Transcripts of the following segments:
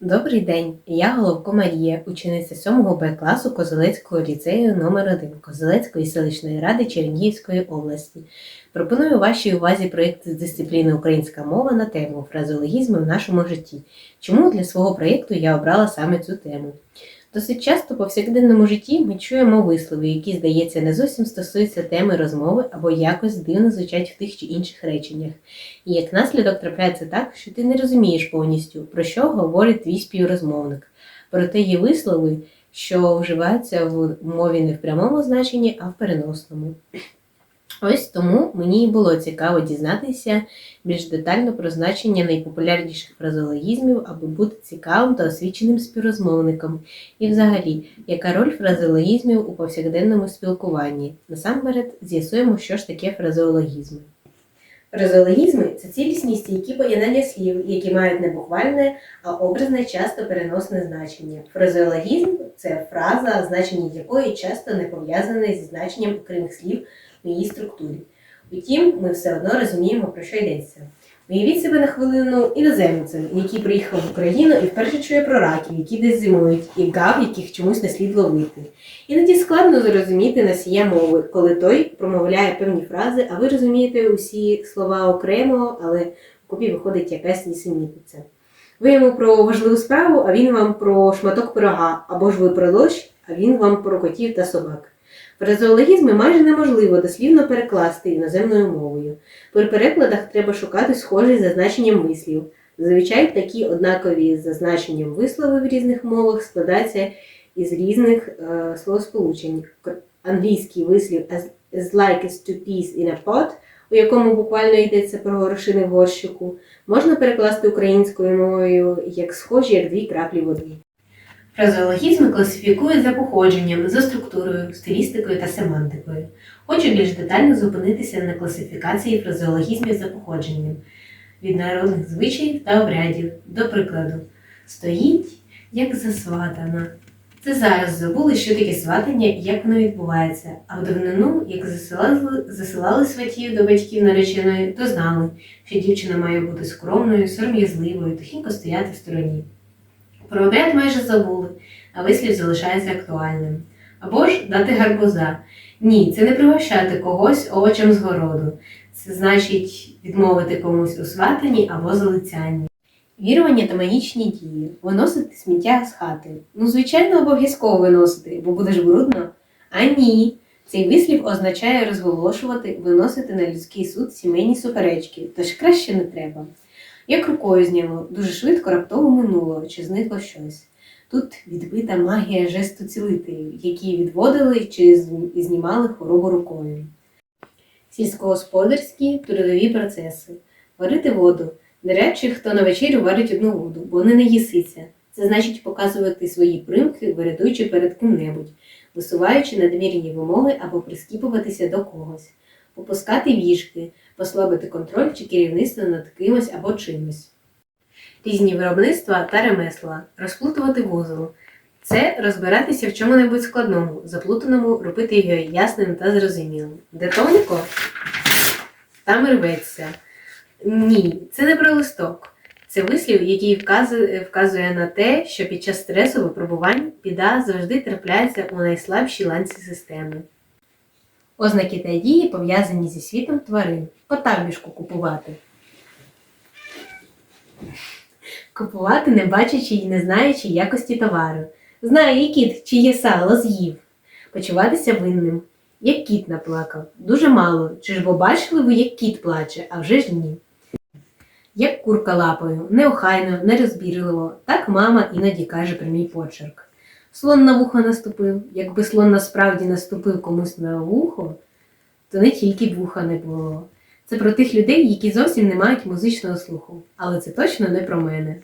Добрий день, я Головко Марія, учениця 7 Б класу Козелецького ліцею номер 1 Козелецької селищної ради Чернігівської області. Пропоную вашій увазі проєкт з дисципліни Українська мова на тему фразеологізми в нашому житті. Чому для свого проєкту я обрала саме цю тему? Досить часто в повсякденному житті ми чуємо вислови, які, здається, не зовсім стосуються теми розмови або якось дивно звучать в тих чи інших реченнях. І як наслідок трапляється так, що ти не розумієш повністю, про що говорить твій співрозмовник. Проте є вислови, що вживаються в мові не в прямому значенні, а в переносному. Ось тому мені і було цікаво дізнатися більш детально про значення найпопулярніших фразеологізмів, аби бути цікавим та освіченим співрозмовником. І взагалі, яка роль фразеологізмів у повсякденному спілкуванні? Насамперед з'ясуємо, що ж таке фразеологізми. Фразеологізми це цілісні стійкі поєднання слів, які мають не буквальне, а образне часто переносне значення. Фразеологізм це фраза, значення якої часто не пов'язане зі значенням окремих слів у її структурі. Утім, ми все одно розуміємо, про що йдеться. Уявіть себе на хвилину іноземцем, який приїхав в Україну і вперше чує про раків, які десь зимують, і гав, яких чомусь не слід ловити. Іноді складно зрозуміти носія мови, коли той промовляє певні фрази, а ви розумієте усі слова окремо, але в купі виходить якась нісенітниця. Ви йому про важливу справу, а він вам про шматок пирога, або ж ви про дощ, а він вам про котів та собак. Фразеологізми майже неможливо дослівно перекласти іноземною мовою. При перекладах треба шукати схожі за значенням вислів. Зазвичай такі однакові за значенням вислови в різних мовах складаються із різних е, словосполучень. Англійський вислів as, as like as two peas in a pot, у якому буквально йдеться про горошини в горщику, можна перекласти українською мовою як схожі, як дві краплі води. Фразеологізми класифікують за походженням, за структурою, стилістикою та семантикою. Хочу більш детально зупинитися на класифікації фразеологізмів за походженням від народних звичаїв та обрядів. До прикладу, стоїть як засватана. Це зараз забули, що таке сватання і як воно відбувається. А в давнину, як засилали, засилали сватів до батьків нареченої, то знали, що дівчина має бути скромною, сором'язливою, тихенько стояти в стороні. Про обряд майже забули, а вислів залишається актуальним. Або ж дати гарбуза. Ні, це не пригощати когось овочем з городу. Це значить відмовити комусь у сватанні або залицянні. Вірування та магічні дії. Виносити сміття з хати. Ну, звичайно, обов'язково виносити, бо буде ж брудно. А ні. Цей вислів означає розголошувати, виносити на людський суд сімейні суперечки, тож краще не треба. Як рукою зняло, дуже швидко раптово минуло, чи зникло щось. Тут відбита магія жесту цілителів, які відводили чи знімали хворобу рукою. Сільськогосподарські трудові процеси. Варити воду. До речі, хто на вечерю варить одну воду, бо не наїситься. Це значить показувати свої примки, вирядуючи перед ким-небудь, висуваючи надмірні вимоги або прискіпуватися до когось, попускати віжки, послабити контроль чи керівництво над кимось або чимось. Різні виробництва та ремесла, розплутувати вузол. Це розбиратися в чому-небудь складному, заплутаному, робити його ясним та зрозумілим. Де тонко, там і рветься. Ні, це не про листок. Це вислів, який вказує, на те, що під час стресу випробувань біда завжди трапляється у найслабшій ланці системи. Ознаки та дії пов'язані зі світом тварин. Кота купувати. Купувати, не бачачи і не знаючи якості товару. Знає і кіт, чиє сало з'їв. Почуватися винним. Як кіт наплакав. Дуже мало. Чи ж бо бачили ви, як кіт плаче, а вже ж ні. Як курка лапою, неохайно, нерозбірливо, так мама іноді каже про мій почерк. Слон на вухо наступив. Якби слон насправді наступив комусь на вухо, то не тільки вуха не було. Це про тих людей, які зовсім не мають музичного слуху. Але це точно не про мене.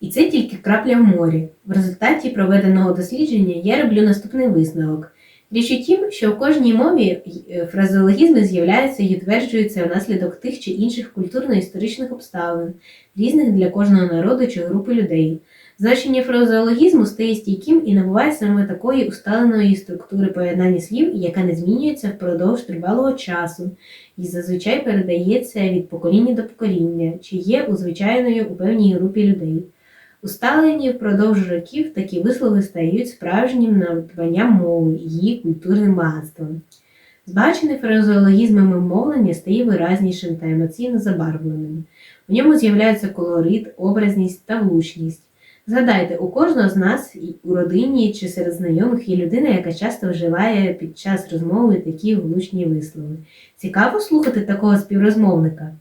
І це тільки крапля в морі. В результаті проведеного дослідження я роблю наступний висновок. Річ у тім, що в кожній мові е, фразеологізми з'являються і утверджуються внаслідок тих чи інших культурно-історичних обставин, різних для кожного народу чи групи людей. Значення фразеологізму стає стійким і набуває саме такої усталеної структури поєднання слів, яка не змінюється впродовж тривалого часу і зазвичай передається від покоління до покоління, чи є узвичайною у певній групі людей. Усталені впродовж років такі вислови стають справжнім надбанням мови, її культурним багатством. Збагачене фразеологізмами мовлення стає виразнішим та емоційно забарвленим. У ньому з'являються колорит, образність та влучність. Згадайте, у кожного з нас у родині чи серед знайомих є людина, яка часто вживає під час розмови такі влучні вислови. Цікаво слухати такого співрозмовника.